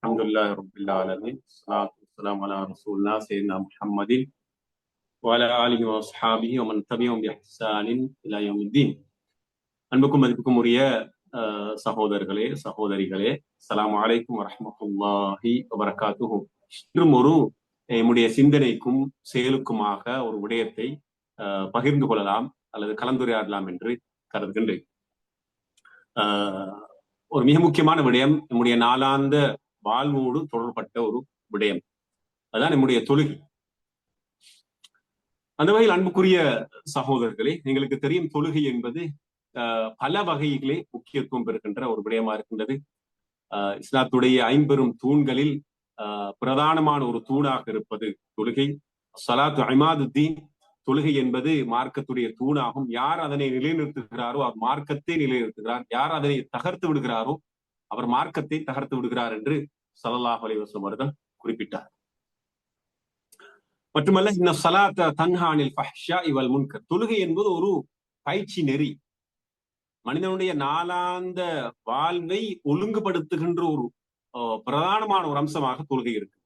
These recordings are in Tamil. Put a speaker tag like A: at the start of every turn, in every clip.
A: الحمد لله رب العالمين الصلاة والسلام على رسول الله سيدنا محمد وعلى آله وأصحابه ومن تبعهم بإحسان إلى يوم الدين அன்புக்கும் மதிப்புக்கும் உரிய அஹ், சகோதரர்களே சகோதரிகளே அஸ்ஸலாமு அலைக்கும் வரஹ்மத்துல்லாஹி வபரகாத்துஹு இன்றும் ஒரு நம்முடைய சிந்தனைக்கும் செயலுக்குமாக ஒரு விடயத்தை அஹ், பகிர்ந்து கொள்ளலாம் அல்லது கலந்துரையாடலாம் என்று கருதுகின்றேன் ஆஹ், ஒரு மிக முக்கியமான விடயம் நம்முடைய நாளாந்த வாழ்வோடு தொடர்பட்ட ஒரு விடயம். அதான் நம்முடைய தொழுகை. அந்த வகையில் அன்புக்குரிய சகோதரர்களே எங்களுக்கு தெரியும் தொழுகை என்பது ஆஹ், பல வகைகளே முக்கியத்துவம் பெறுகின்ற ஒரு விடயமா இருக்கின்றது. ஆஹ், இஸ்லாத்துடைய ஐம்பெரும் தூண்களில் ஆஹ், பிரதானமான ஒரு தூணாக இருப்பது தொழுகை. சலாத்து ஐமாதுத்தீன் தொழுகை என்பது மார்க்கத்துடைய தூணாகும். யார் அதனை நிலைநிறுத்துகிறாரோ அவர் மார்க்கத்தை நிலைநிறுத்துகிறார். யார் அதனை தகர்த்து விடுகிறாரோ அவர் மார்க்கத்தை தகர்த்து விடுகிறார் என்று சலல்லாஹ் அலைஹி அவர்கள் குறிப்பிட்டார். மட்டுமல்ல இந்த சலாத்த தன்ஹானில் ஃபஹ்ஷா இவல் முன்கர். தொழுகை என்பது ஒரு பயிற்சி நெறி. மனிதனுடைய நாளாந்த வாழ்வை ஒழுங்குபடுத்துகின்ற ஒரு பிரதானமான ஒரு அம்சமாக தொழுகை இருக்கு.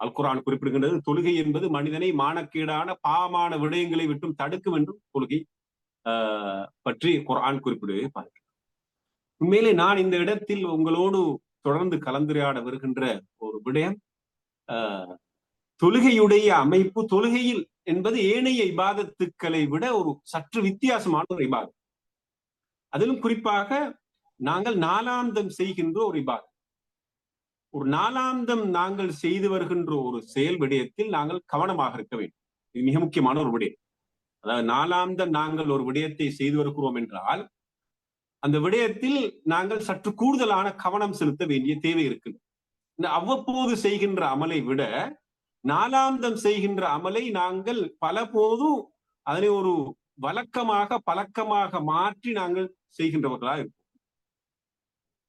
A: அல்குரான் குறிப்பிடுகின்றது தொழுகை என்பது மனிதனை மானக்கீடான பாவமான விடயங்களை விட்டும் தடுக்கும் என்றும் தொழுகை ஆஹ், பற்றி குரான் குறிப்பிடுவதை பார்க்கிறோம் உண்மையிலே நான் இந்த இடத்தில் உங்களோடு தொடர்ந்து கலந்துரையாட வருகின்ற ஒரு விடயம் ஆஹ், தொழுகையுடைய அமைப்பு தொழுகையில் என்பது ஏனைய இபாதத்துக்களை விட ஒரு சற்று வித்தியாசமான ஒரு இபாதம். அதிலும் குறிப்பாக நாங்கள் நாலாந்தம் செய்கின்ற ஒரு இபாதம். ஒரு நாலாந்தம் நாங்கள் செய்து வருகின்ற ஒரு செயல் விடயத்தில் நாங்கள் கவனமாக இருக்க வேண்டும். இது மிக முக்கியமான ஒரு விடயம். அதாவது நாலாந்தம் நாங்கள் ஒரு விடயத்தை செய்து வருகிறோம் என்றால் அந்த விடயத்தில் நாங்கள் சற்று கூடுதலான கவனம் செலுத்த வேண்டிய தேவை இருக்கு. இந்த அவ்வப்போது செய்கின்ற அமலை விட நாலாந்தம் செய்கின்ற அமலை நாங்கள் பல போதும் அதனை ஒரு வழக்கமாக பழக்கமாக மாற்றி நாங்கள் செய்கின்றவர்களா இருப்போம்.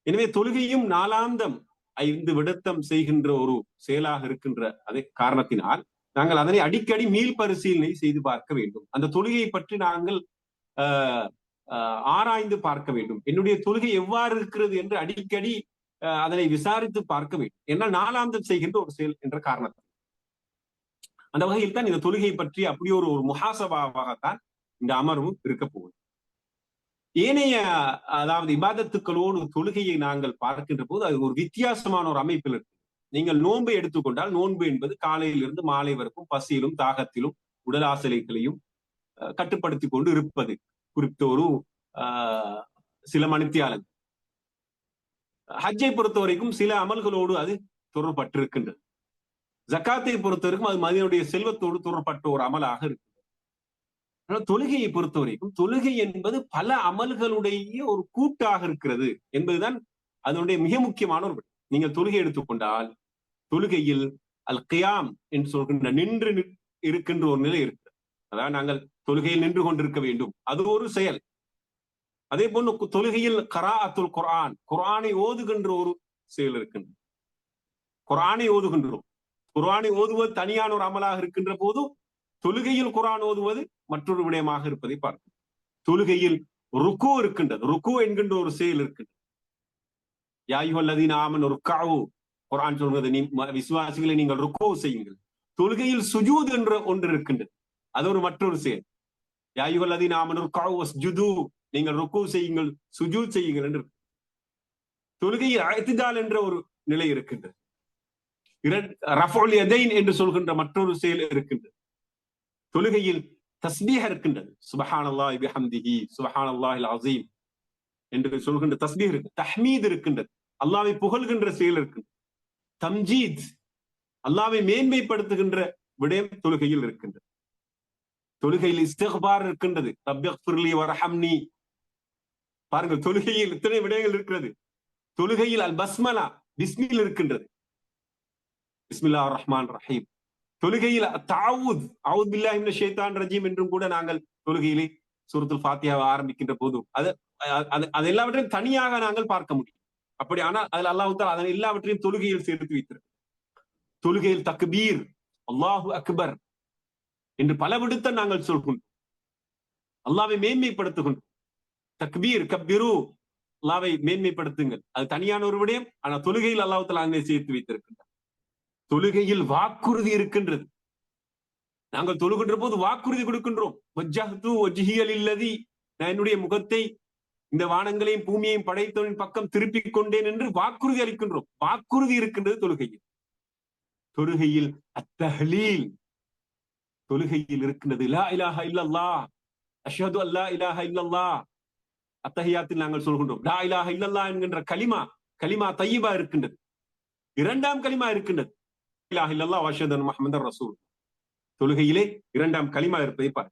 A: எனவே தொழுகையும் நாளாந்தம் ஐந்து விடத்தம் செய்கின்ற ஒரு செயலாக இருக்கின்ற அதே காரணத்தினால் நாங்கள் அதனை அடிக்கடி மீள் பரிசீலனை செய்து பார்க்க வேண்டும். அந்த தொழுகையை பற்றி நாங்கள் ஆஹ், ஆராய்ந்து பார்க்க வேண்டும். என்னுடைய தொழுகை எவ்வாறு இருக்கிறது என்று அடிக்கடி அதனை விசாரித்து பார்க்க வேண்டும். ஏன்னா நாளாந்தம் செய்கின்ற ஒரு செயல் என்ற காரணத்தால் அந்த வகையில் தான் இந்த தொழுகை பற்றி அப்படி ஒரு ஒரு முகாசபாவாகத்தான் இந்த அமர்வும் இருக்க போகுது. ஏனைய அதாவது இபாதத்துக்களோடு தொழுகையை நாங்கள் பார்க்கின்ற போது அது ஒரு வித்தியாசமான ஒரு அமைப்பில் இருக்கு. நீங்கள் நோன்பை எடுத்துக்கொண்டால் நோன்பு என்பது காலையிலிருந்து மாலை வரைக்கும் பசியிலும் தாகத்திலும் உடல் ஆசலைகளையும் அஹ், கட்டுப்படுத்தி கொண்டு இருப்பது. குறித்த ஒரு சில மணித்தியாலங்கள். ஹஜ்ஜை பொறுத்த வரைக்கும் சில அமல்களோடு அது தொடர்பட்டிருக்கின்றது. ஜக்காத்தை பொறுத்த வரைக்கும் அது மனிதனுடைய செல்வத்தோடு தொடர்பட்ட ஒரு அமலாக இருக்கு தொழுகையை பொறுத்த வரைக்கும் தொழுகை என்பது பல அமல்களுடைய ஒரு கூட்டாக இருக்கிறது என்பதுதான் அதனுடைய மிக முக்கியமான ஒரு நீங்க நீங்கள் தொழுகை எடுத்துக்கொண்டால் தொழுகையில் அல் கியாம் என்று சொல்கின்ற நின்று இருக்கின்ற ஒரு நிலை இருக்கு. அதாவது நாங்கள் தொழுகையில் நின்று கொண்டிருக்க வேண்டும். அது ஒரு செயல். அதே போன்று தொழுகையில் கரா அத்துல் குரான் குரானை ஓதுகின்ற ஒரு செயல் இருக்கின்றது. குரானை ஓதுகின்றோம். குர்ஆனை ஓதுவது தனியான ஒரு அமலாக இருக்கின்ற போதும் தொழுகையில் குரான் ஓதுவது மற்றொரு விடயமாக இருப்பதை பார்க்கும் தொழுகையில் ருக்கு இருக்கின்றது. ருக்கு என்கின்ற ஒரு செயல் இருக்கின்றது. யாயுவல்லதீன் ஆமன் ஒரு காவு குரான் சொல்கிறது நீ விசுவாசிகளை நீங்கள் ருக்கு செய்யுங்கள். தொழுகையில் சுஜூத் என்ற ஒன்று இருக்கின்றது. அது ஒரு மற்றொரு செயல். யாயுவல்லதீன் ஆமன் ஒரு காவு நீங்கள் ருக்கு செய்யுங்கள் சுஜூ செய்யுங்கள் என்று. தொழுகையில் அழைத்துதால் என்ற ஒரு நிலை இருக்கின்றது. என்று சொல்கின்ற மற்றொரு செயல் இருக்கின்றது. தொழுகையில் தஸ்பீஹ் இருக்கின்றது. சுபஹானல்லாஹி பிஹம்திஹி சுபஹானல்லாஹில் அஸீம் என்று சொல்கின்ற தஸ்பீஹ் இருக்கு தஹ்மீத் இருக்கின்றது. அல்லாவை புகழ்கின்ற செயல் இருக்கு. தம்ஜீத் அல்லாவை மேன்மைப்படுத்துகின்ற விடயம் தொழுகையில் இருக்கின்றது. தொழுகையில் இஸ்திக்பார் இருக்கின்றது. ரப்பிக்ஃபிர்லி வரஹம்னி. பாருங்கள் தொழுகையில் இத்தனை விடயங்கள் இருக்கிறது. தொழுகையில் அல் பஸ்மலா பிஸ்மில் இருக்கின்றது. பிஸ்மில்லா ரஹ்மான் ரஹீம். தொழுகையில் தாவூத் அவுத் பில்லா இம்ன ஷேத்தான் ரஜீம் என்றும் கூட நாங்கள் தொழுகையிலே சூரத்துல் ஃபாத்தியாவை ஆரம்பிக்கின்ற போதும் அது அது எல்லாவற்றையும் தனியாக நாங்கள் பார்க்க முடியும். அப்படி ஆனால் அதில் அல்லாஹால் அதன் எல்லாவற்றையும் தொழுகையில் சேர்த்து வைத்திருக்கு தொழுகையில் தக்பீர் அல்லாஹு அக்பர் என்று பல விடுத்த நாங்கள் சொல்கின்றோம். அல்லாவை மேன்மைப்படுத்துகின்றோம். தக்பீர் கபீரு அல்லாவை மேன்மைப்படுத்துங்கள். அது தனியான ஒரு விடயம். ஆனா தொழுகையில் அல்லாஹத்துல அங்கே சேர்த்து வைத்திருக்கின்றார். தொழுகையில் வாக்குறுதி இருக்கின்றது. நாங்கள் தொழுகின்ற போது வாக்குறுதி கொடுக்கின்றோம். இல்லதி நான் என்னுடைய முகத்தை இந்த வானங்களையும் பூமியையும் படைத்தவனின் பக்கம் திருப்பிக் கொண்டேன் என்று வாக்குறுதி அளிக்கின்றோம். வாக்குறுதி இருக்கின்றது தொழுகையில். தொழுகையில் அத்தஹலீல். தொழுகையில் இருக்கின்றது லா இலாஹ இல்லல்லா அஷது அல்லா இலாஹ இல்லல்லா அத்தகையாத்தில் நாங்கள் சொல்கின்றோம். லா இலாஹ இல்லல்லா என்கின்ற கலிமா கலிமா தையீபா இருக்கின்றது. இரண்டாம் கலிமா இருக்கின்றது. இலாஹ இல்லல்லா வாஷதன் முஹம்மது ரசூல். தொழுகையிலே இரண்டாம் கலிமா இருப்பதை பார்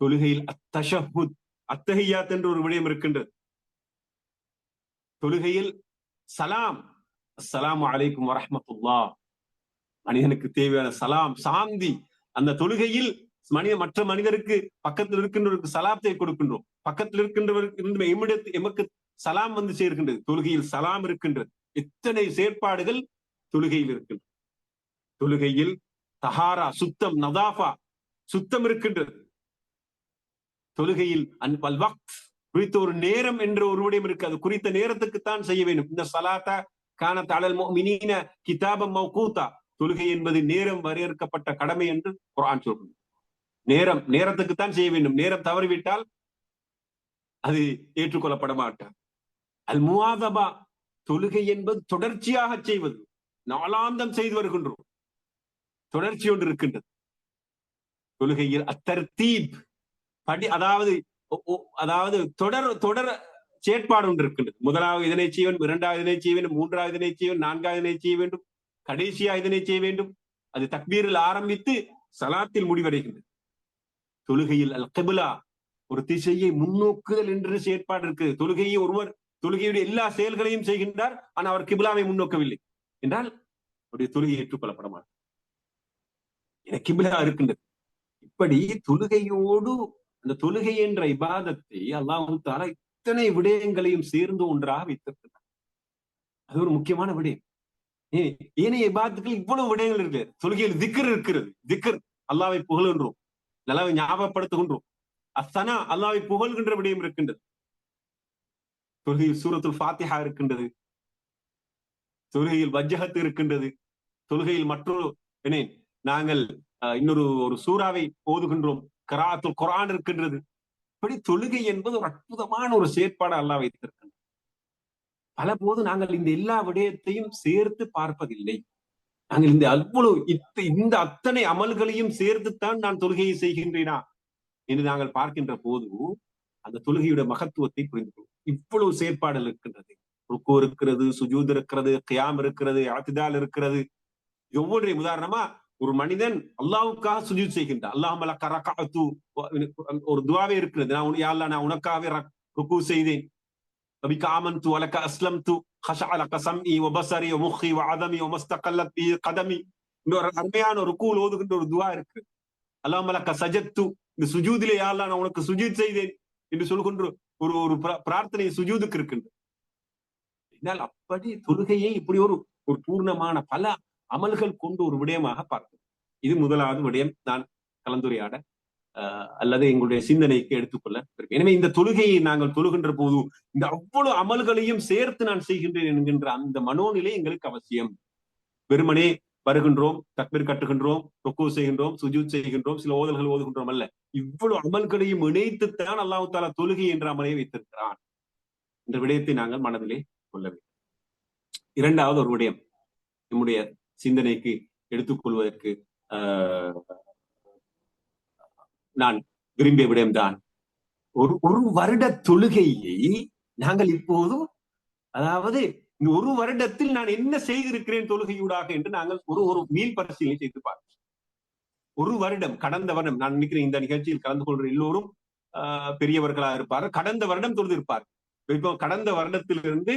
A: தொழுகையில் அத்தஷஹுத் அத்தகையாத் என்று ஒரு விடயம் இருக்கின்றது. தொழுகையில் சலாம் அஸ்லாம் அலைக்கும் வரஹமத்துல்லா மனிதனுக்கு தேவையான சலாம் சாந்தி அந்த தொழுகையில் மனித மற்ற மனிதருக்கு பக்கத்தில் இருக்கின்றவருக்கு சலாத்தை கொடுக்கின்றோம். பக்கத்தில் இருக்கின்றவருக்கு எம்மிடத்து எமக்கு சலாம் வந்து சேர்க்கின்றது. தொழுகையில் சலாம் இருக்கின்றது. எத்தனை செயற்பாடுகள் தொழுகையில் இருக்கின்றது தொழுகையில் தஹாரா சுத்தம் நதாஃபா சுத்தம் இருக்கின்றது. தொழுகையில் அல் வக்த் குறித்த ஒரு நேரம் என்ற ஒரு விடயம் இருக்கு. அது குறித்த நேரத்துக்கு தான் செய்ய வேண்டும். இந்த சலாத்தா கான தளல் மினீன கிதாபம் மௌகூத்தா. தொழுகை என்பது நேரம் வரையறுக்கப்பட்ட கடமை என்று குரான் சொல்றது நேரம் நேரத்துக்குத்தான் செய்ய வேண்டும். நேரம் தவறிவிட்டால் அது ஏற்றுக்கொள்ளப்பட மாட்டார் அல் முவாதபா தொழுகை என்பது தொடர்ச்சியாக செய்வது. நாளாந்தம் செய்து வருகின்றோம். தொடர்ச்சி ஒன்று இருக்கின்றது. தொழுகையில் அத்தர்த்தீப் படி அதாவது அதாவது தொடர் தொடர் செயற்பாடு ஒன்று இருக்கின்றது. முதலாவது இதனை செய்ய வேண்டும் இரண்டாவது இதனை செய்ய வேண்டும் மூன்றாவது இதனை செய்ய வேண்டும் நான்காவது இதனை செய்ய வேண்டும். கடைசியா இதனை செய்ய வேண்டும். அது தக்பீரில் ஆரம்பித்து சலாத்தில் முடிவடைகின்றது தொழுகையில் அல் கபிலா ஒரு திசையை முன்னோக்குதல் என்று செயற்பாடு இருக்கு தொழுகையை ஒருவர் தொழுகையுடைய எல்லா செயல்களையும் செய்கின்றார் ஆனால் அவர் கிபிலாவை முன்னோக்கவில்லை. என்றால் அவருடைய தொழுகை ஏற்றுக்கொள்ளப்பட மாட்டார். என கிபிலா இருக்கின்றது. இப்படி தொழுகையோடு அந்த தொழுகை என்ற இபாதத்தை அல்லாஹு தாலா இத்தனை விடயங்களையும் சேர்ந்து ஒன்றாக வைத்திருக்கிறார் அது ஒரு முக்கியமான விடயம். ஏனைய இபாதத்துக்கள் இவ்வளவு விடயங்கள் இருக்கு. தொழுகையில் திக்கர் இருக்கிறது. திக்கர் அல்லாவை புகழ்கின்றோம். நல்லாவை ஞாபகப்படுத்துகின்றோம். அசனா அல்லாவை புகழ்கின்ற விடயம் இருக்கின்றது. தொழுகையில் சூரத்துல் ஃபாத்திஹா இருக்கின்றது. தொழுகையில் வஜ்ஜகத்து இருக்கின்றது. தொழுகையில் மற்றொரு என்ன நாங்கள் இன்னொரு ஒரு சூறாவை ஓதுகின்றோம். கராத்துல் குரான் இருக்கின்றது. இப்படி தொழுகை என்பது ஒரு அற்புதமான ஒரு செயற்பாடு அல்லா வைத்திருக்கிறது பலபோது நாங்கள் இந்த எல்லா விடயத்தையும் சேர்த்து பார்ப்பதில்லை. நாங்கள் இந்த அவ்வளவு இந்த அத்தனை அமல்களையும் சேர்த்துத்தான் நான் தொழுகையை செய்கின்றேனா? என்று நாங்கள் பார்க்கின்ற போது அந்த தொழுகையுடைய மகத்துவத்தை புரிந்து கொள்வோம் இவ்வளவு செயற்பாடுகள் இருக்கின்றது. ருக்கு இருக்கிறது சுஜூத் இருக்கிறது கியாம் இருக்கிறது ஆத்திதால் இருக்கிறது. ஒவ்வொன்றையும் உதாரணமா ஒரு மனிதன் அல்லாவுக்காக சுஜூத் செய்கின்றான். அல்லாஹ் ஒரு துவாவே இருக்கிறது. நான் யாழ்லா நான் உனக்காகவே ருக்கு செய்தேன். بك آمنت ولك أسلمت خشع لك سمعي وبصري ومخي وعظمي وما استقلت به قدمي இன்னொரு அருமையான ஒரு கூல் ஓதுகின்ற ஒரு துவா இருக்கு அல்லாமலக்க சஜத்து இந்த சுஜூதிலே யாழ்லா நான் உனக்கு சுஜூத் செய்தேன் என்று சொல்கின்ற ஒரு ஒரு பிரார்த்தனை சுஜூதுக்கு இருக்கின்ற என்னால் அப்படி தொழுகையை இப்படி ஒரு ஒரு பூர்ணமான பல அமல்கள் கொண்டு ஒரு விடயமாக பார்க்கும் இது முதலாவது விடயம் நான் கலந்துரையாட அல்லது எங்களுடைய சிந்தனைக்கு எடுத்துக்கொள்ள எனவே இந்த தொழுகையை நாங்கள் தொழுகின்ற போது இந்த அவ்வளவு அமல்களையும் சேர்த்து நான் செய்கின்றேன் என்கின்ற அந்த மனோநிலை எங்களுக்கு அவசியம். வெறுமனே வருகின்றோம் தக்பீர் கட்டுகின்றோம் ரொக்கோ செய்கின்றோம் சுஜூத் செய்கின்றோம் சில ஓதல்கள் ஓதுகின்றோம் அல்ல. இவ்வளவு அமல்களையும் இணைத்துத்தான் அல்லாஹு தாலா தொழுகை என்ற அமலை வைத்திருக்கிறான் என்ற விடயத்தை நாங்கள் மனதிலே கொள்ள வேண்டும். இரண்டாவது ஒரு விடயம் நம்முடைய சிந்தனைக்கு எடுத்துக்கொள்வதற்கு நான் விரும்பிய விடயம்தான். ஒரு ஒரு வருட தொழுகையை நாங்கள் இப்போது அதாவது இந்த ஒரு வருடத்தில் நான் என்ன செய்திருக்கிறேன் தொழுகையூடாக என்று நாங்கள் ஒரு ஒரு மீள் பரிசீலனை செய்து பார்க்கிறோம் ஒரு வருடம் கடந்த வருடம் நான் நினைக்கிறேன் இந்த நிகழ்ச்சியில் கலந்து கொள்ற எல்லோரும் பெரியவர்களா இருப்பார்கள். கடந்த வருடம் தொழுதிருப்பார் இப்போ கடந்த வருடத்திலிருந்து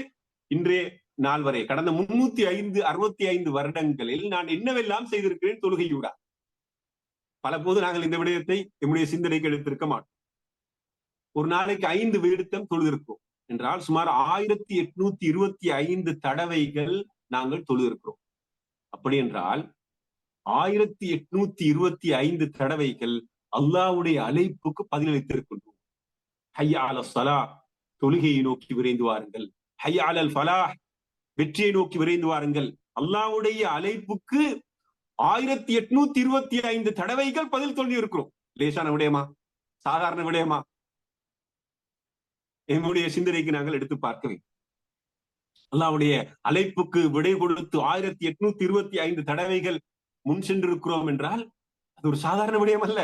A: இன்றைய நாள் வரை கடந்த முன்னூத்தி ஐந்து அறுபத்தி ஐந்து வருடங்களில் நான் என்னவெல்லாம் செய்திருக்கிறேன் தொழுகையூடா? பல போது நாங்கள் இந்த விடயத்தை எம்முடைய சிந்தனைக்கு எடுத்திருக்க மாட்டோம். ஒரு நாளைக்கு ஐந்து விடுத்தம் தொழுதிருக்கிறோம். என்றால் சுமார் ஆயிரத்தி எட்நூத்தி இருபத்தி ஐந்து தடவைகள் நாங்கள் தொழுதிருக்கிறோம். அப்படி என்றால் ஆயிரத்தி எட்நூத்தி இருபத்தி ஐந்து தடவைகள் அல்லாவுடைய அழைப்புக்கு பதிலளித்திருக்கின்றோம். ஹையா அல சலா தொழுகையை நோக்கி விரைந்து வாருங்கள். ஹையாலல் ஃபலாஹ் வெற்றியை நோக்கி விரைந்து வாருங்கள். அல்லாவுடைய அழைப்புக்கு ஆயிரத்தி எட்நூத்தி இருபத்தி ஐந்து தடவைகள் பதில் சொல்லி இருக்கிறோம் லேசான விடயமா? சாதாரண விடயமா? எங்களுடைய சிந்தனைக்கு நாங்கள் எடுத்து பார்க்க வேண்டும். அல்லாவுடைய அழைப்புக்கு விடை கொடுத்து ஆயிரத்தி எட்நூத்தி இருபத்தி ஐந்து தடவைகள் முன் சென்றிருக்கிறோம் என்றால் அது ஒரு சாதாரண விடயம் அல்ல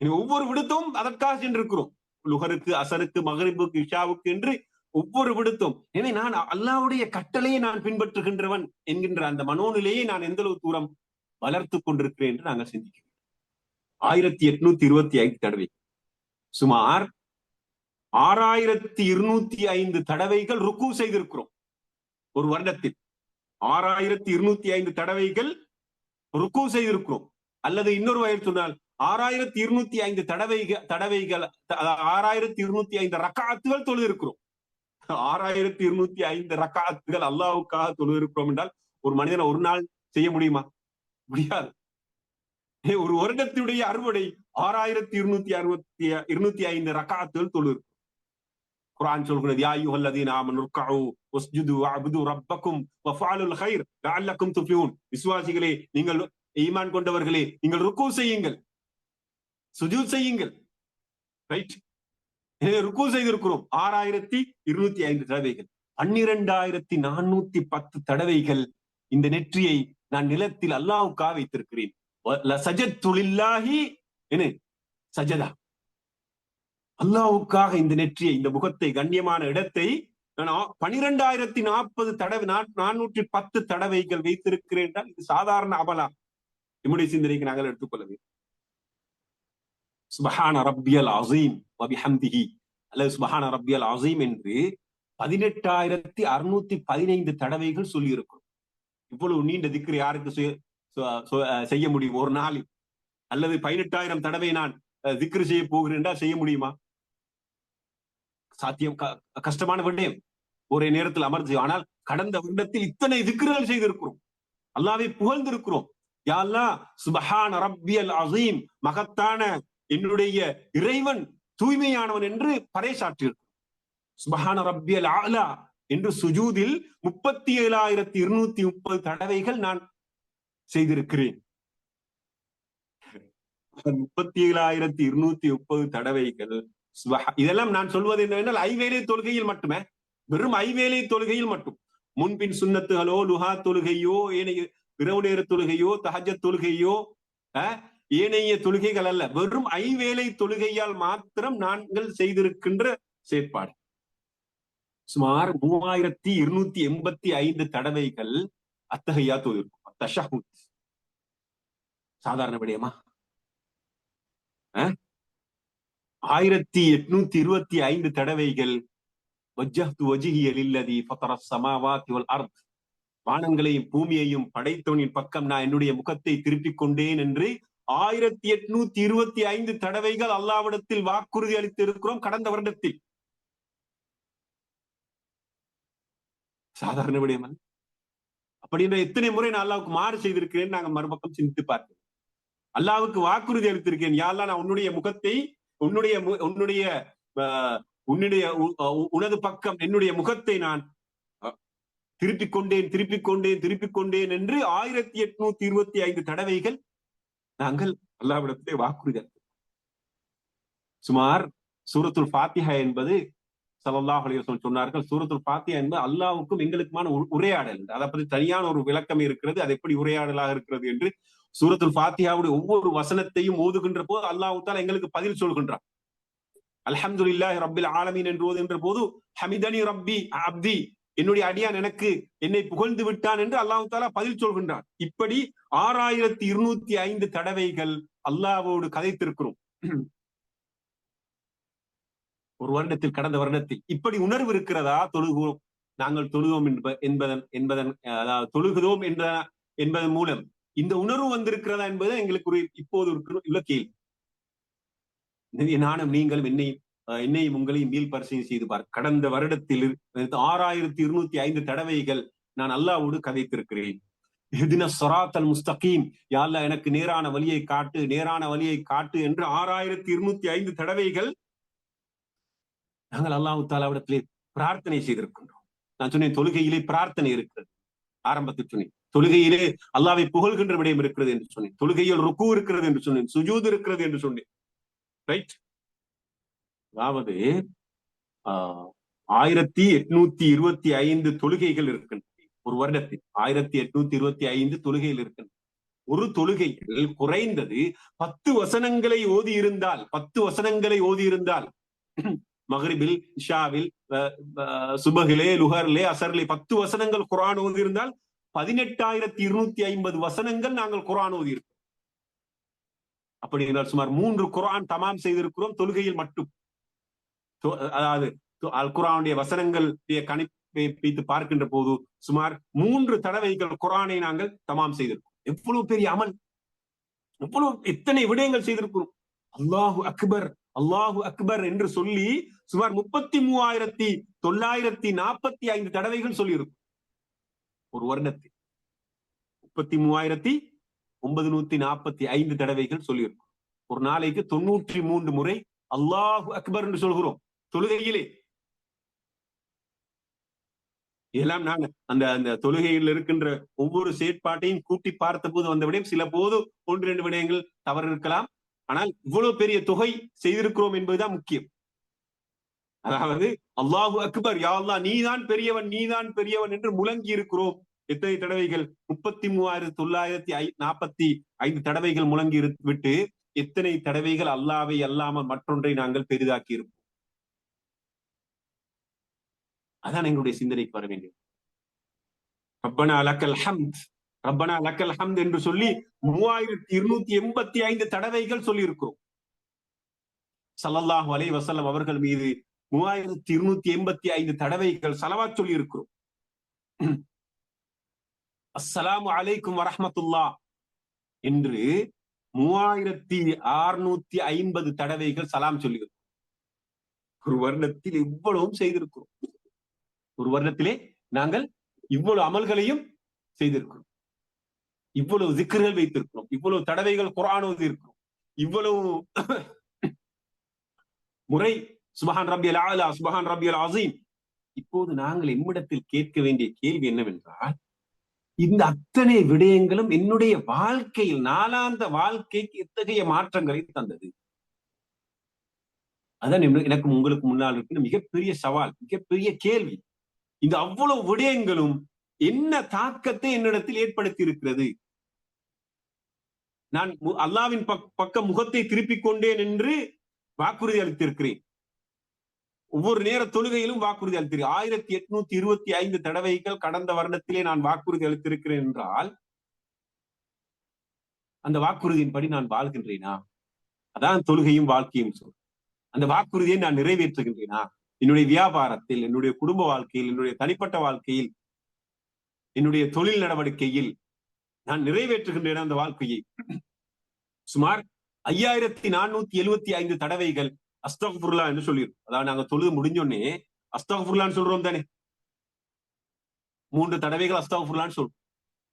A: ஒவ்வொரு விடுத்தும் அதற்காக சென்றிருக்கிறோம். லுகருக்கு அசருக்கு மகரிபுக்கு இஷாவுக்கு என்று ஒவ்வொரு விடுத்தும். எனவே நான் அல்லாவுடைய கட்டளையை நான் பின்பற்றுகின்றவன் என்கின்ற அந்த மனோநிலையை நான் எந்த அளவு தூரம் வளர்த்து கொண்டிருக்கிறேன் என்று நாங்கள் சிந்திக்கிறோம் ஆயிரத்தி எட்நூத்தி இருபத்தி ஐந்து தடவை. சுமார் ஆறாயிரத்தி இருநூத்தி ஐந்து தடவைகள் ருக்கு செய்திருக்கிறோம். ஒரு வருடத்தில். ஆறாயிரத்தி இருநூத்தி ஐந்து தடவைகள் ருக்கு செய்திருக்கிறோம். அல்லது இன்னொரு வயல் சொன்னால் ஆறாயிரத்தி இருநூத்தி ஐந்து தடவைகள் தடவைகள் ஆறாயிரத்தி இருநூத்தி ஐந்து ரக்காத்துகள் தொழு இருக்கிறோம் ஆறாயிரத்தி இருநூத்தி ஐந்து ரக்காத்துகள் அல்லாவுக்காக தொழு என்றால் ஒரு மனிதனை ஒரு நாள் செய்ய முடியுமா? முடியாது. ஒரு வருடத்தினுடைய அறுவடை ஆறாயிரத்தி இருநூத்தி அறுபத்தி இருநூத்தி ஐந்து ரக்காத்துகள் தொழு குரான் சொல்கிறது யா அய்யுஹல்லதீன ஆமனு ருக்கஉ வஸ்ஜுது அபுது ரப்பக்கும் வஃபாலுல் ஹைர் லஅல்லக்கும் துஃப்லிஹூன். விசுவாசிகளே நீங்கள் ஈமான் கொண்டவர்களே நீங்கள் ருக்கு செய்யுங்கள் சுஜூத் செய்யுங்கள். ரைட் ருக்கு செய்திருக்கிறோம். ஆறாயிரத்தி இருநூத்தி ஐந்து தடவைகள். பன்னிரெண்டாயிரத்தி நானூத்தி பத்து தடவைகள் இந்த நெற்றியை நான் நிலத்தில் அல்லாவுக்காக வைத்திருக்கிறேன். என்ன? சஜதா. அல்லாவுக்காக இந்த நெற்றியை இந்த முகத்தை கண்ணியமான இடத்தை நான் பனிரெண்டாயிரத்தி நாற்பது தடவை நானூற்றி பத்து தடவைகள் வைத்திருக்கிறேன் என்றால் இது சாதாரண அபலா. என்னுடைய சிந்தனைக்கு நாங்கள் எடுத்துக்கொள்ள வேண்டும். சுபஹான ரப்பியல் அசீம் வபிஹம்திஹி. அல்லது சுபஹான ரப்பியல் அசீம் என்று பதினெட்டாயிரத்தி அறுநூத்தி பதினைந்து தடவைகள் சொல்லி இவ்வளவு நீண்ட திக்ரு யாருக்கு செய்ய முடியும்? ஒரு நாளில். அல்லது பதினெட்டாயிரம் தடவை நான் திக்ரு செய்ய போகிறேன் செய்ய முடியுமா? சாத்தியம் கஷ்டமான விடயம். ஒரே நேரத்தில் அமர்ந்து ஆனால் கடந்த வருடத்தில் இத்தனை திக்ருகள் செய்திருக்கிறோம். அல்லாவை புகழ்ந்திருக்கிறோம். யாழ்லா சுபஹான் ரப்பியல் அசீம் மகத்தான என்னுடைய இறைவன் தூய்மையானவன் என்று பறைசாற்றியிருக்கும் சுபஹான ரப்பியல் ஆலா என்று சுஜூதில் முப்பத்தி ஏழாயிரத்தி இருநூத்தி முப்பது தடவைகள் நான் செய்திருக்கிறேன். முப்பத்தி ஏழாயிரத்தி இருநூத்தி முப்பது தடவைகள் இதெல்லாம் நான் சொல்வது என்னவென்றால் ஐவேலை தொழுகையில் மட்டுமே வெறும் ஐவேலை தொழுகையில் மட்டும். முன்பின் சுண்ணத்துகளோ லுஹா தொழுகையோ ஏனைய இரவு நேர தொழுகையோ தஹஜ தொழுகையோ ஏனைய தொழுகைகள் அல்ல வெறும் ஐவேளை தொழுகையால் மாத்திரம் நாங்கள் செய்திருக்கின்ற செயற்பாடு. சுமார் மூவாயிரத்தி இருநூத்தி எண்பத்தி ஐந்து தடவைகள் அத்தகையா தொழிற்கும் தஷஹுத் சாதாரண விடயமா? ஆயிரத்தி எட்நூத்தி இருபத்தி ஐந்து தடவைகள் வானங்களையும் பூமியையும் படைத்தவனின் பக்கம் நான் என்னுடைய முகத்தை திருப்பிக் கொண்டேன் என்று ஆயிரத்தி எட்நூத்தி இருபத்தி ஐந்து தடவைகள் அல்லாவிடத்தில் வாக்குறுதி அளித்து இருக்கிறோம் கடந்த வருடத்தில். சாதாரண விடயம் அப்படின்ற எத்தனை முறை நான் அல்லாவுக்கு மாறு செய்திருக்கிறேன் நாங்க மறுபக்கம் சிந்தித்து பார்க்கிறோம். அல்லாவுக்கு வாக்குறுதி அளித்திருக்கேன். யாரெல்லாம் நான் உன்னுடைய முகத்தை உன்னுடைய உன்னுடைய உன்னுடைய உனது பக்கம் என்னுடைய முகத்தை நான் திருப்பிக் கொண்டேன் திருப்பிக் கொண்டேன் திருப்பிக் கொண்டேன் என்று ஆயிரத்தி எட்நூத்தி இருபத்தி ஐந்து தடவைகள் நாங்கள் அல்லாவிடத்திலே வாக்குறுதி சுமார் சூரத்துல் பாத்திஹா என்பது சலல்லாஹ் அலிவசம் சொன்னார்கள். சூரத்துல் பாத்தியா என்பது அல்லாவுக்கும் எங்களுக்குமான உரையாடல். அதை பத்தி தனியான ஒரு விளக்கம் இருக்கிறது. அது எப்படி உரையாடலாக இருக்கிறது என்று சூரத்துல் பாத்தியாவுடைய ஒவ்வொரு வசனத்தையும் ஓதுகின்ற போது அல்லாஹால எங்களுக்கு பதில் சொல்கின்றான். இல்லாஹ் ரப்பில் ஆலமீன் என்று ஓதுகின்ற போது ஹமிதனி ரப்பி அப்தி. என்னுடைய அடியான் எனக்கு என்னை புகழ்ந்து விட்டான் என்று அல்லாஹு தாலா பதில் சொல்கின்றான். இப்படி ஆறாயிரத்தி இருநூத்தி ஐந்து தடவைகள் அல்லாவோடு கதைத்திருக்கிறோம். ஒரு வருடத்தில் கடந்த வருடத்தில். இப்படி உணர்வு இருக்கிறதா? தொழுகிறோம். நாங்கள் தொழுவோம் என்பதன் என்பதன் அதாவது தொழுகிறோம் என்ற என்பதன் மூலம். இந்த உணர்வு வந்திருக்கிறதா என்பது எங்களுக்கு ஒரு இப்போது இருக்கிற உள்ள கேள்வி. நானும் நீங்களும் என்னையும் இன்னையும் உங்களையும் மீள் பரிசீலனை செய்து பார். கடந்த வருடத்தில் ஆறாயிரத்தி இருநூத்தி ஐந்து தடவைகள் நான் அல்லாவோடு கதைத்திருக்கிறேன். எதின சொராத்தல் முஸ்தகீம். யாழ்லா எனக்கு நேரான வழியை காட்டு நேரான வழியை காட்டு என்று ஆறாயிரத்தி இருநூத்தி ஐந்து தடவைகள் நாங்கள் அல்லாஹு தாலாவிடத்திலே பிரார்த்தனை செய்திருக்கின்றோம். நான் சொன்னேன் தொழுகையிலே பிரார்த்தனை இருக்கிறது. ஆரம்பத்தில் சொன்னேன் தொழுகையிலே அல்லாவை புகழ்கின்ற விடயம் இருக்கிறது என்று சொன்னேன். தொழுகையில் ருக்கு இருக்கிறது என்று சொன்னேன் சுஜூத் இருக்கிறது என்று சொன்னேன். ரைட் அதாவது ஆயிரத்தி எட்நூத்தி இருபத்தி ஐந்து தொழுகைகள் இருக்கின்றன. ஒரு வருடத்தில் ஆயிரத்தி எட்நூத்தி இருபத்தி ஐந்து தொழுகைகள் இருக்கின்றன. ஒரு தொழுகையில் குறைந்தது பத்து வசனங்களை ஓதி இருந்தால் பத்து வசனங்களை ஓதி இருந்தால் மகரிபில் இஷாவில் சுபகிலே லுஹர்லே அசர்லே பத்து வசனங்கள் குரான் ஓதி இருந்தால் பதினெட்டாயிரத்தி இருநூத்தி ஐம்பது வசனங்கள் நாங்கள் குரான் ஓதி இருக்கோம். அப்படி என்றால் சுமார் மூன்று குரான் தமாம் செய்திருக்கிறோம் தொழுகையில் மட்டும். அதாவது அல் குரானுடைய வசனங்கள் கணிப்பை பார்க்கின்ற போது சுமார் மூன்று தடவைகள் குரானை நாங்கள் தமாம் செய்திருக்கோம். எவ்வளவு பெரிய அமல். எவ்வளவு எத்தனை விடயங்கள் செய்திருக்கிறோம். அல்லாஹு அக்பர் அல்லாஹு அக்பர் என்று சொல்லி சுமார் முப்பத்தி மூவாயிரத்தி தொள்ளாயிரத்தி நாற்பத்தி ஐந்து தடவைகள் சொல்லியிருக்கும். ஒரு வருடத்தில். முப்பத்தி மூவாயிரத்தி ஒன்பது நூத்தி நாற்பத்தி ஐந்து தடவைகள் சொல்லியிருக்கும். ஒரு நாளைக்கு தொண்ணூற்றி மூன்று முறை அல்லாஹு அக்பர் என்று சொல்கிறோம். தொழுகையிலே. இதெல்லாம் நான் அந்த அந்த தொழுகையில் இருக்கின்ற ஒவ்வொரு செயற்பாட்டையும் கூட்டி பார்த்த போது வந்த விடயம் சில போது ஒன்று ரெண்டு விடயங்கள் தவறு இருக்கலாம். ஆனால் இவ்வளவு பெரிய தொகை செய்திருக்கிறோம் என்பதுதான் முக்கியம். அதாவது அல்லாஹு அக்பர் யா அல்லா நீதான் பெரியவன் நீதான் பெரியவன் என்று முழங்கி இருக்கிறோம். எத்தனை தடவைகள்? முப்பத்தி மூவாயிரத்தி தொள்ளாயிரத்தி ஐ நாற்பத்தி ஐந்து தடவைகள் முழங்கி விட்டு எத்தனை தடவைகள் அல்லாவை அல்லாமல் மற்றொன்றை நாங்கள் பெரிதாக்கி இருப்போம்? அதான் எங்களுடைய சிந்தனைக்கு வர வேண்டும் ரப்பனா லக்கல் ஹம்த் ரப்பனா லக்கல் ஹம்த் என்று சொல்லி மூவாயிரத்தி இருநூத்தி எண்பத்தி ஐந்து தடவைகள் சொல்லி இருக்கிறோம் சல்லல்லாஹு அலை வசல்லம் அவர்கள் மீது மூவாயிரத்தி இருநூத்தி எண்பத்தி ஐந்து தடவைகள் சலவா சொல்லி இருக்கிறோம் அஸ்ஸலாமு அலைக்கும் வரஹமத்துல்லா என்று மூவாயிரத்தி அறுநூத்தி ஐம்பது தடவைகள் சலாம் சொல்லியிருக்கிறோம். ஒரு வருடத்தில் இவ்வளவும் செய்திருக்கிறோம். ஒரு வருடத்திலே நாங்கள் இவ்வளவு அமல்களையும் செய்திருக்கிறோம். இவ்வளவு சிக்கர்கள் வைத்திருக்கிறோம். இவ்வளவு தடவைகள் குரானோது இருக்கிறோம் இவ்வளவு முறை சுபஹான் ரபியல் ஆலா சுபஹான் ரபியல் அசீம் இப்போது நாங்கள் எம்மிடத்தில் கேட்க வேண்டிய கேள்வி என்னவென்றால் இந்த அத்தனை விடயங்களும் என்னுடைய வாழ்க்கையில் நாளாந்த வாழ்க்கைக்கு எத்தகைய மாற்றங்களை தந்தது? அதான் எனக்கு உங்களுக்கு முன்னால் இருக்கிற மிகப்பெரிய சவால் மிகப்பெரிய கேள்வி. இந்த அவ்வளவு விடயங்களும் என்ன தாக்கத்தை என்னிடத்தில் ஏற்படுத்தி இருக்கிறது நான் அல்லாவின் பக்க முகத்தை திருப்பிக் கொண்டேன் என்று வாக்குறுதி அளித்திருக்கிறேன். ஒவ்வொரு நேர தொழுகையிலும் வாக்குறுதி அளித்திருக்கிறேன் ஆயிரத்தி எட்நூத்தி இருபத்தி ஐந்து தடவைகள் கடந்த வருடத்திலே நான் வாக்குறுதி அளித்திருக்கிறேன் என்றால் அந்த வாக்குறுதியின்படி நான் வாழ்கின்றேனா? அதான் தொழுகையும் வாழ்க்கையும் சொல். அந்த வாக்குறுதியை நான் நிறைவேற்றுகின்றேனா? என்னுடைய வியாபாரத்தில் என்னுடைய குடும்ப வாழ்க்கையில் என்னுடைய தனிப்பட்ட வாழ்க்கையில் என்னுடைய தொழில் நடவடிக்கையில் நான் நிறைவேற்றுகின்றேன் அந்த வாழ்க்கையை. சுமார் ஐயாயிரத்தி நானூத்தி எழுவத்தி ஐந்து தடவைகள் அஸ்தகுல்லா என்று சொல்லியிருக்கோம் அதாவது நாங்க தொழுது முடிஞ்சோடனே அஸ்தகுல்லான்னு சொல்றோம் தானே. மூன்று தடவைகள் அஸ்தகுல்லான்னு சொல்றோம்.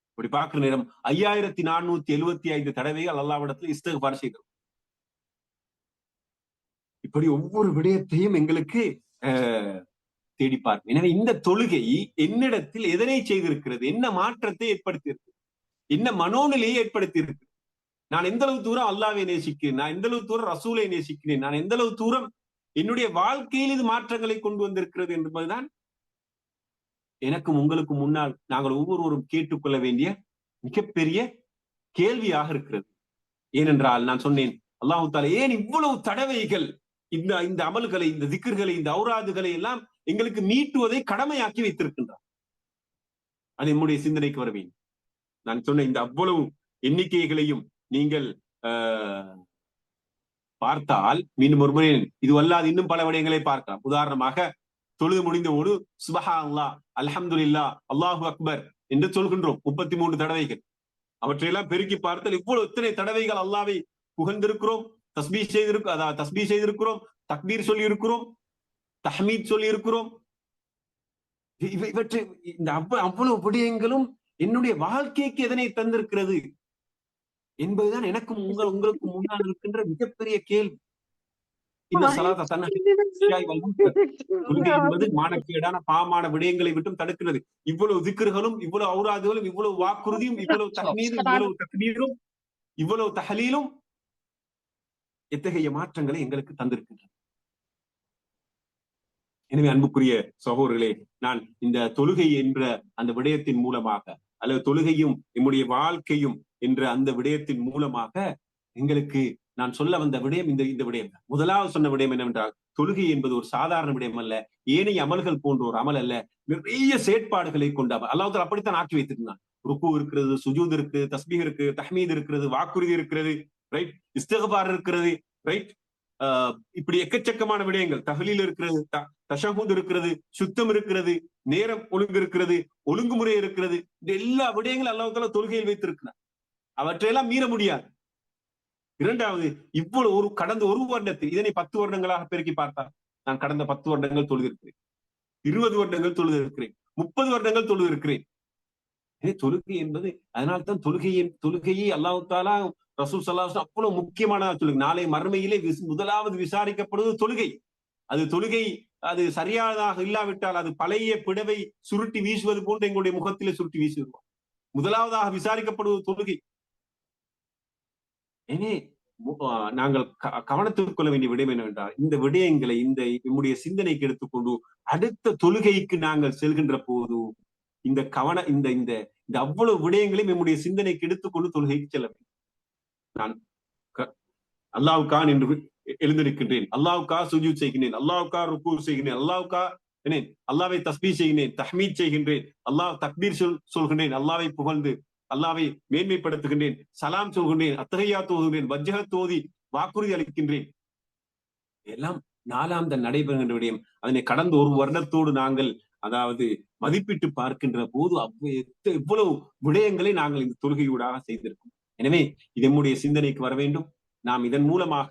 A: இப்படி பார்க்கிற நேரம் ஐயாயிரத்தி நானூத்தி எழுவத்தி ஐந்து தடவைகள் அல்லாவிடத்துல இஸ்தகுபார் செய்கிறோம் இப்படி ஒவ்வொரு விடயத்தையும் எங்களுக்கு தேடி எனவே இந்த தொழுகை என்னிடத்தில் எதனை செய்திருக்கிறது? என்ன மாற்றத்தை ஏற்படுத்தி இருக்கு என்ன மனோநிலையை ஏற்படுத்தி இருக்கு நான் எந்த அளவு தூரம் அல்லாவை நேசிக்கிறேன்? நான் எந்த அளவு தூரம் ரசூலை நேசிக்கிறேன்? நான் எந்த அளவு தூரம் என்னுடைய வாழ்க்கையில் இது மாற்றங்களை கொண்டு வந்திருக்கிறது என்பதுதான் எனக்கும் உங்களுக்கு முன்னால் நாங்கள் ஒவ்வொருவரும் கேட்டுக்கொள்ள வேண்டிய மிகப்பெரிய கேள்வியாக இருக்கிறது. ஏனென்றால் நான் சொன்னேன் அல்லாஹு தாலா ஏன் இவ்வளவு தடவைகள் இந்த இந்த அமல்களை இந்த திக்கர்களை இந்த ஔராதுகளை எல்லாம் எங்களுக்கு மீட்டுவதை கடமையாக்கி வைத்திருக்கின்றார். அது நம்முடைய சிந்தனைக்கு வரவேன். நான் சொன்ன இந்த அவ்வளவு எண்ணிக்கைகளையும் நீங்கள் பார்த்தால் மீண்டும் ஒரு முறை இது அல்லாது இன்னும் பல விடயங்களை பார்க்கலாம். உதாரணமாக தொழுது முடிந்தவோடு சுபஹா அல்லா அல்ஹம்து இல்லா அல்லாஹு அக்பர் என்று சொல்கின்றோம். முப்பத்தி மூன்று தடவைகள். அவற்றையெல்லாம் பெருக்கி பார்த்தால் இவ்வளவு இத்தனை தடவைகள் அல்லாவை புகழ்ந்திருக்கிறோம்? தஸ்பீ செய்திருக்கிறோம் அதாவது தஸ்பீ செய்திருக்கிறோம் தக்பீர் சொல்லி இருக்கிறோம் தஹமீத் சொல்லி இருக்கிறோம் இவற்றை இந்த அவ்வளவு விடயங்களும் என்னுடைய வாழ்க்கைக்கு எதனை தந்திருக்கிறது என்பதுதான் எனக்கும் உங்கள் உங்களுக்கு முன்னால் இருக்கின்ற மிகப்பெரிய கேள்வி. இந்த சலாத என்பது மானக்கேடான பாமான விடயங்களை விட்டும் தடுக்கிறது. இவ்வளவு திக்கர்களும் இவ்வளவு ஔராதுகளும் இவ்வளவு வாக்குறுதியும் இவ்வளவு தண்ணீரும் இவ்வளவு தக்னீரும் இவ்வளவு தகலீலும் எத்தகைய மாற்றங்களை எங்களுக்கு தந்திருக்கின்றன. எனவே அன்புக்குரிய சகோதரர்களே நான் இந்த தொழுகை என்ற அந்த விடயத்தின் மூலமாக அல்லது தொழுகையும் என்னுடைய வாழ்க்கையும் என்ற அந்த விடயத்தின் மூலமாக எங்களுக்கு நான் சொல்ல வந்த விடயம் இந்த இந்த விடயம். முதலாவது சொன்ன விடயம் என்னவென்றால் தொழுகை என்பது ஒரு சாதாரண விடயம் அல்ல. ஏனைய அமல்கள் போன்ற ஒரு அமல் அல்ல. நிறைய செயற்பாடுகளை கொண்ட அல்லாஹ் அப்படித்தான் ஆக்கி வைத்திருந்தான். ருக்கு இருக்கிறது சுஜூத் இருக்கு தஸ்மீக் இருக்கு தஹ்மீத் இருக்கிறது வாக்குறுதி இருக்கிறது ரைட் இஸ்தகபார் இருக்கிறது ரைட் இப்படி எக்கச்சக்கமான விடயங்கள். தகலில் இருக்கிறது தஷஹூத் இருக்கிறது சுத்தம் இருக்கிறது நேரம் ஒழுங்கு இருக்கிறது ஒழுங்குமுறை இருக்கிறது. இந்த எல்லா விடயங்களும் அல்லாஹால தொழுகையில் வைத்திருக்கிறார். அவற்றையெல்லாம் மீற முடியாது. இரண்டாவது இவ்வளவு ஒரு கடந்த ஒரு வருடத்தில் இதனை பத்து வருடங்களாக பெருக்கி பார்த்தால் நான் கடந்த பத்து வருடங்கள் தொழுதிருக்கிறேன். இருபது வருடங்கள் தொழுதிருக்கிறேன். முப்பது வருடங்கள் தொழுதிருக்கிறேன். தொழுகை என்பது அதனால்தான் தொழுகையின் தொழுகையை அல்லாவுத்தாலா ரசூல் சல்லாஹ் அவ்வளவு முக்கியமான சொல்லுங்க நாளை மறுமையிலே முதலாவது விசாரிக்கப்படுவது தொழுகை. அது தொழுகை அது சரியானதாக இல்லாவிட்டால் அது பழைய பிடவை சுருட்டி வீசுவது போன்று எங்களுடைய முகத்திலே சுருட்டி வீசுவோம் முதலாவதாக விசாரிக்கப்படுவது தொழுகை. எனவே நாங்கள் கவனத்தில் கொள்ள வேண்டிய விடயம் என்னவென்றால் இந்த விடயங்களை இந்த நம்முடைய சிந்தனைக்கு எடுத்துக்கொண்டு அடுத்த தொழுகைக்கு நாங்கள் செல்கின்ற போது இந்த கவன இந்த இந்த இந்த அவ்வளவு விடயங்களையும் நம்முடைய சிந்தனைக்கு எடுத்துக்கொண்டு தொழுகைக்கு செல்ல வேண்டும். நான் அல்லாவுக்கா என்று எழுந்திருக்கின்றேன். அல்லாவுக்கா சுஜூத் செய்கின்றேன். அல்லாவுக்கா ருக்கு செய்கின்றேன். அல்லாவுக்கா அல்லாவை தஸ்பீ செய்கின்றேன் தஹ்மீத் செய்கின்றேன். அல்லாஹ் தக்பீர் சொல் சொல்கின்றேன். அல்லாவை புகழ்ந்து அல்லாவை மேன்மைப்படுத்துகின்றேன். சலாம் சொல்கின்றேன். அத்தகையா தோதுகின்றேன். வஜ்ஜக தோதி வாக்குறுதி அளிக்கின்றேன். எல்லாம் நாலாம் தன் நடைபெறுகின்ற விடயம். அதனை கடந்த ஒரு வருடத்தோடு நாங்கள் அதாவது மதிப்பிட்டு பார்க்கின்ற போது எவ்வளவு விடயங்களை நாங்கள் இந்த தொழுகையூடாக செய்திருக்கோம். எனவே இது நம்முடைய சிந்தனைக்கு வர வேண்டும். நாம் இதன் மூலமாக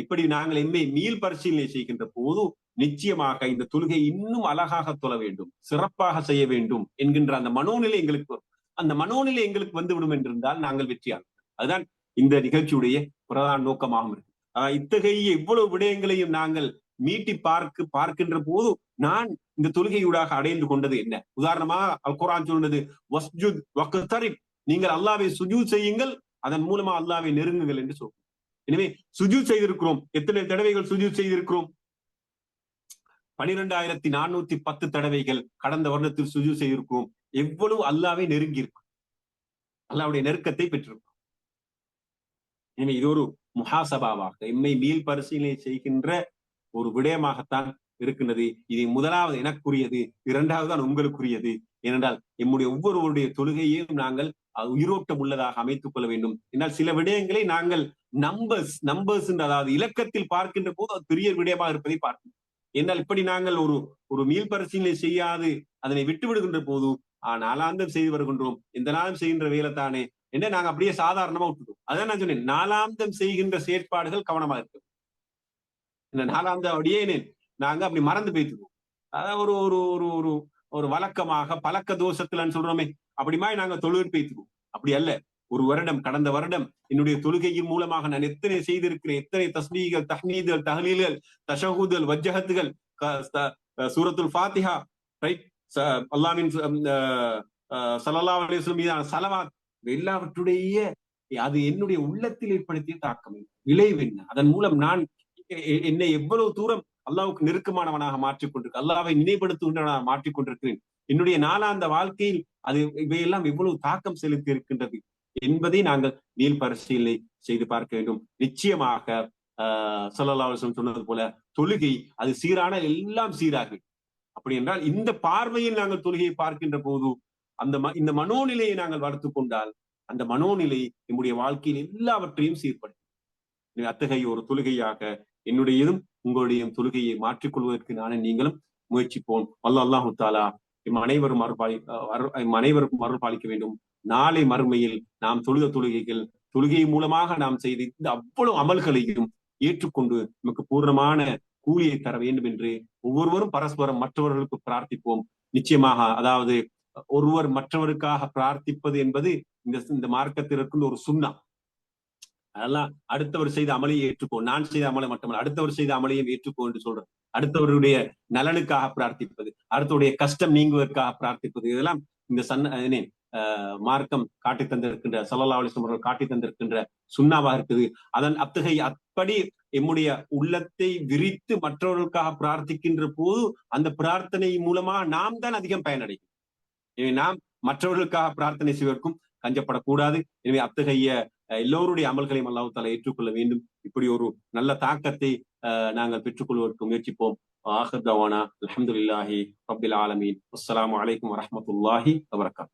A: இப்படி நாங்கள் எம்மை மீள் பரிசீலனை செய்கின்ற போது நிச்சயமாக இந்த தொழுகை இன்னும் அழகாக தொழ வேண்டும் சிறப்பாக செய்ய வேண்டும் என்கின்ற அந்த மனோநிலை எங்களுக்கு வரும். அந்த மனோநிலை எங்களுக்கு வந்துவிடும் என்றிருந்தால் நாங்கள் வெற்றியாளர் அதுதான் இந்த நிகழ்ச்சியுடைய பிரதான நோக்கமாகவும் இருக்கு. இத்தகைய இவ்வளவு விடயங்களையும் நாங்கள் மீட்டி பார்க்க பார்க்கின்ற போது நான் இந்த தொழுகையூடாக அடைந்து கொண்டது என்ன? உதாரணமா அல் குரான் வஸ்ஜுத் நீங்கள் அல்லாவை சுஜூத் செய்யுங்கள் அதன் மூலமா அல்லாவை நெருங்குங்கள் என்று சொல்றோம். எனவே சுஜூத் செய்திருக்கிறோம். எத்தனை தடவைகள் சுஜூத் செய்திருக்கிறோம்? பனிரெண்டாயிரத்தி நானூத்தி பத்து தடவைகள் கடந்த வருடத்தில் சுஜு செய்திருக்கிறோம். எவ்வளவு அல்லாவை நெருங்கி இருக்கும் அல்லாவுடைய நெருக்கத்தை பெற்றிருக்கும் எனவே இது ஒரு முகாசபாவாக எம்மை மீள் பரிசீலனை செய்கின்ற ஒரு விடயமாகத்தான் இருக்கின்றது. இது முதலாவது எனக்குரியது இரண்டாவது தான் உங்களுக்குரியது. ஏனென்றால் எம்முடைய ஒவ்வொருவருடைய தொழுகையையும் நாங்கள் உயிரோட்டம் உள்ளதாக அமைத்துக் கொள்ள வேண்டும். என்றால் சில விடயங்களை நாங்கள் நம்பர்ஸ் நம்பர்ஸ் அதாவது இலக்கத்தில் பார்க்கின்ற போது அது பெரிய விடயமாக இருப்பதை பார்க்கணும். என்னால் இப்படி நாங்கள் ஒரு ஒரு மீள் பரிசீலனை செய்யாது அதனை விட்டு விடுகின்ற போது நாலாந்தம் செய்து வருகின்றோம் இந்த நாளும் செய்கின்ற வேலை தானே என்ன நாங்க அப்படியே சாதாரணமா விட்டுட்டோம். அதான் நான் சொன்னேன் நாலாந்தம் செய்கின்ற செயற்பாடுகள் கவனமா இருக்கு இந்த நாலாந்தம் அப்படியே நாங்க அப்படி மறந்து போய்த்துருவோம் அதான் ஒரு ஒரு ஒரு ஒரு ஒரு வழக்கமாக பழக்க தோஷத்துலன்னு சொல்றோமே அப்படி மாதிரி நாங்க தொழுகை அப்படி அல்ல. ஒரு வருடம் கடந்த வருடம் என்னுடைய தொழுகையின் மூலமாக நான் எத்தனை செய்திருக்கிறேன் எத்தனை தஸ்மீகள் தஹ்மீதல் தஹலீல்கள் தஷகுதல் வஜ்ஜகத்துகள் சூரத்துல் ஃபாத்திஹா ரைட் அல்லாமின் சலல்லா அலிஸ்லம் மீதான சலவாத் எல்லாவற்றுடைய அது என்னுடைய உள்ளத்தில் ஏற்படுத்திய தாக்கம் விளைவு என்ன? அதன் மூலம் நான் என்னை எவ்வளவு தூரம் அல்லாவுக்கு நெருக்கமானவனாக மாற்றிக் கொண்டிருக்க அல்லாவை நினைப்படுத்துகின்றவனாக மாற்றிக் கொண்டிருக்கிறேன் என்னுடைய நாளாந்த வாழ்க்கையில் அது இவையெல்லாம் எவ்வளவு தாக்கம் செலுத்தி இருக்கின்றது என்பதை நாங்கள் நீல் பரிசீலனை செய்து பார்க்க வேண்டும். நிச்சயமாக ஆஹ் சொல்லலாவசம் சொன்னது போல தொழுகை அது சீரான எல்லாம் சீராகும் அப்படி என்றால் இந்த பார்வையில் நாங்கள் தொழுகையை பார்க்கின்ற போது அந்த இந்த மனோநிலையை நாங்கள் வளர்த்து கொண்டால் அந்த மனோநிலை நம்முடைய வாழ்க்கையில் எல்லாவற்றையும் சீர்படுத்தும். அத்தகைய ஒரு தொழுகையாக என்னுடையதும் உங்களுடைய தொழுகையை மாற்றிக்கொள்வதற்கு நானே நீங்களும் முயற்சிப்போம். அல்ல அல்லாஹு தாலா இம் அனைவரும் மறுபாலி அனைவருக்கும் அருள்பாலிக்க வேண்டும். நாளை மறுமையில் நாம் தொழுத தொழுகைகள் தொழுகை மூலமாக நாம் செய்த இந்த அவ்வளவு அமல்களையும் ஏற்றுக்கொண்டு நமக்கு பூர்ணமான கூலியை தர வேண்டும் என்று ஒவ்வொருவரும் பரஸ்பரம் மற்றவர்களுக்கு பிரார்த்திப்போம். நிச்சயமாக அதாவது ஒருவர் மற்றவருக்காக பிரார்த்திப்பது என்பது இந்த இந்த மார்க்கத்திற்கு ஒரு சுண்ணா. அதெல்லாம் அடுத்தவர் செய்த அமலையை ஏற்றுக்கோ. நான் செய்த அமலை மட்டுமல்ல அடுத்தவர் செய்த அமலையும் ஏற்றுக்கோ என்று சொல்றேன் அடுத்தவருடைய நலனுக்காக பிரார்த்திப்பது அடுத்தவருடைய கஷ்டம் நீங்குவதற்காக பிரார்த்திப்பது இதெல்லாம் இந்த சன்ன மார்க்கம் காட்டி தந்திருக்கின்ற சல்லல்லா அலிஸ்லம் அவர்கள் காட்டி தந்திருக்கின்ற சுண்ணாவாக இருக்குது. அதன் அத்தகைய அப்படி எம்முடைய உள்ளத்தை விரித்து மற்றவர்களுக்காக பிரார்த்திக்கின்ற போது அந்த பிரார்த்தனை மூலமாக நாம் தான் அதிகம் பயனடையும் எனவே நாம் மற்றவர்களுக்காக பிரார்த்தனை செய்வதற்கும் கஞ்சப்படக்கூடாது. எனவே அத்தகைய எல்லோருடைய அமல்களையும் அல்லாஹால ஏற்றுக்கொள்ள வேண்டும். இப்படி ஒரு நல்ல தாக்கத்தை நாங்கள் பெற்றுக்கொள்வதற்கு முயற்சிப்போம். ஆஹர் தவானா. அலமதுல்லாஹி ரபில் ஆலமீன். அஸ்லாம் வலைக்கம் வரமத்துல்லாஹி வபரகாத்.